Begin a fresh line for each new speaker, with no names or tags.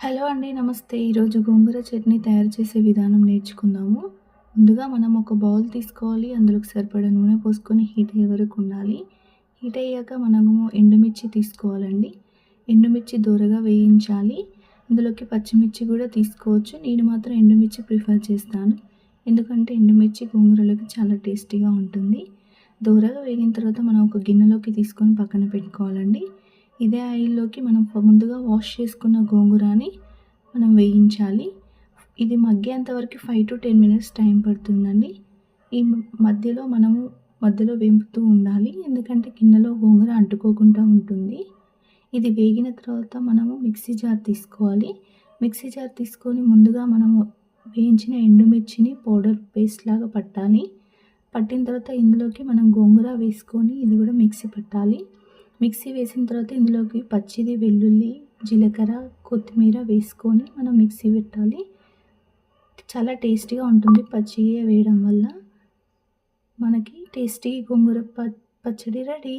Hello అండి నమస్తే. ఈరోజు గోంగూర చట్నీ తయారు చేసే విధానం నేర్చుకుందాము. ముందుగా మనం ఒక బౌల్ తీసుకోవాలి. అందులోకి సరిపడా నూనె పోసుకొని హీట్ అయ్యే వరకు ఉండాలి. హీట్ అయ్యాక మనము ఎండుమిర్చి తీసుకోవాలండి. ఎండుమిర్చి దూరగా వేయించాలి. అందులోకి పచ్చిమిర్చి కూడా తీసుకోవచ్చు. నేను మాత్రం ఎండుమిర్చి ప్రిఫర్ చేస్తాను. ఎందుకంటే ఎండుమిర్చి గోంగూరలోకి చాలా టేస్టీగా ఉంటుంది. దూరగా వేగిన తర్వాత మనం ఒక గిన్నెలోకి తీసుకొని పక్కన పెట్టుకోవాలండి. ఇదే ఆయిల్లోకి మనం ముందుగా వాష్ చేసుకున్న గోంగూరని మనం వేయించాలి. ఇది మగ్గేంతవరకు five to ten minutes time పడుతుందండి. ఈ మధ్యలో మనము మధ్యలో వేపుతూ ఉండాలి. ఎందుకంటే గిన్నెలో గోంగూర అంటుకోకుండా ఉంటుంది. ఇది వేగిన తర్వాత మనము మిక్సీ జార్ తీసుకోవాలి. మిక్సీ జార్ తీసుకొని ముందుగా మనము వేయించిన ఎండుమిర్చిని పౌడర్ పేస్ట్ లాగా పట్టాలి. పట్టిన తర్వాత ఇందులోకి మనం గోంగూర వేసుకొని ఇది కూడా మిక్సీ పట్టాలి. మిక్సీ వేసిన తర్వాత ఇందులోకి పచ్చిది వెల్లుల్లి జీలకర్ర కొత్తిమీర వేసుకొని మనం మిక్సీ పెట్టాలి. చాలా టేస్టీగా ఉంటుంది పచ్చిగా వేయడం వల్ల. మనకి టేస్టీ గోంగూర ప పచ్చడి రెడీ.